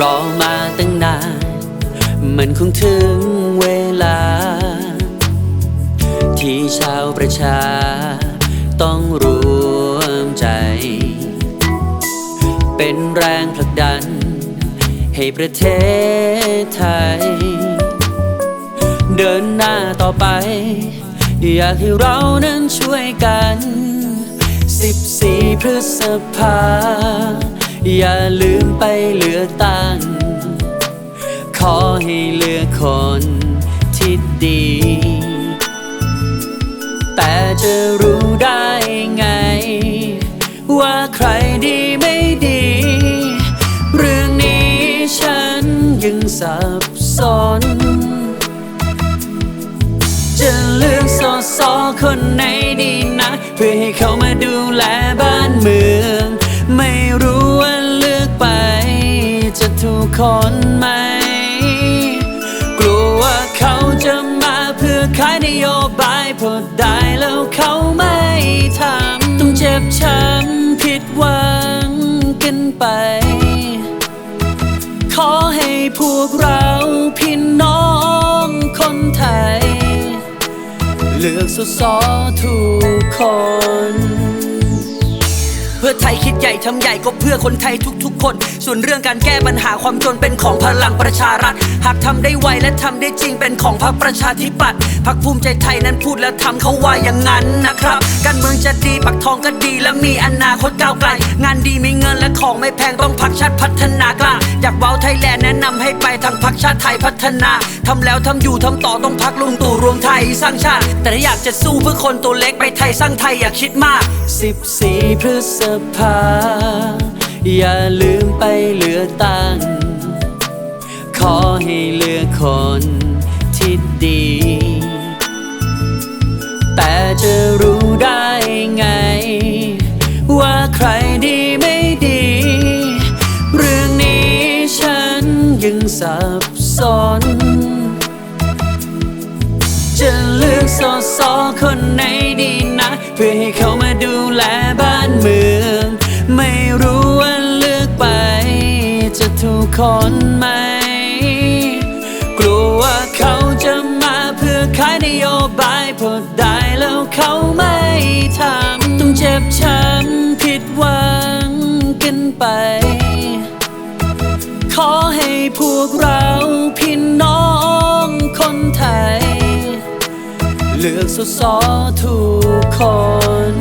รอมาตั้งนาน มันคงถึงเวลา ที่ชาวประชา ต้องรวมใจ เป็นแรงผลักดัน ให้ประเทศไทย เดินหน้าต่อไป อยากให้เรานั้นช่วยกัน 14 พฤษภา อย่าลืมไปเลือกตั้ง ขอให้เลือกคนที่ดี แต่จะรู้ได้ไง ว่าใครดีไม่ดี เรื่องนี้ฉันยังสับสน จะเลือกสอสอคนไหนดีนะ เพื่อให้เขามาดูแลบ้านเมือง คนไหม กลัวว่าเขาจะมาเพื่อขายนโยบายพอได้แล้วเขาไม่ทำต้องเจ็บช้ำผิดหวังกันไป ขอให้พวกเราพี่น้องคนไทย เลือกสสทุกคน เพื่อไทยคิดใหญ่ทำใหญ่ก็เพื่อคนไทยทุกๆคน ส่วนเรื่องการแก้ปัญหาความจนเป็นของพลังประชารัฐ หากทำได้ไวและทำได้จริงเป็นของพรรคประชาธิปัตย์พรรคภูมิใจไทยนั้นพูดและทำเขาว่าอย่างนั้นนะครับ การเมืองจะดีปักทองก็ดีและมีอนาคตก้าวไกล งานดีมีเงินและของไม่แพงต้องพักชาติพัฒนากล้าอยากเว้าไทยแลนด์แนะนำให้ไปทางพักชาติไทยพัฒนาทำแล้วทำอยู่ทำต่อต้องพักลุงตู่รวมไทยสร้างชาติ แต่ถ้าอยากจะสู้เพื่อคนตัวเล็กไปไทยสร้างไทยอย่าคิดมาก 14 พฤษภา อย่าลืมไปเลือกตั้ง ขอให้เลือกคนที่ดี แต่จะรู้ได้ไง ว่าใครดีไม่ดี เรื่องนี้ฉันยังสับสน จะเลือกสอสอคนไหนดีนะ เพื่อให้เขามาดูแลบ้านเมือง คนไหม กลัวว่าเขาจะมาเพื่อขายนโยบายพอได้แล้วเขาไม่ทำต้องเจ็บช้ำผิดหวังกันไป ขอให้พวกเราพี่น้องคนไทย เลือกสสอทุกคน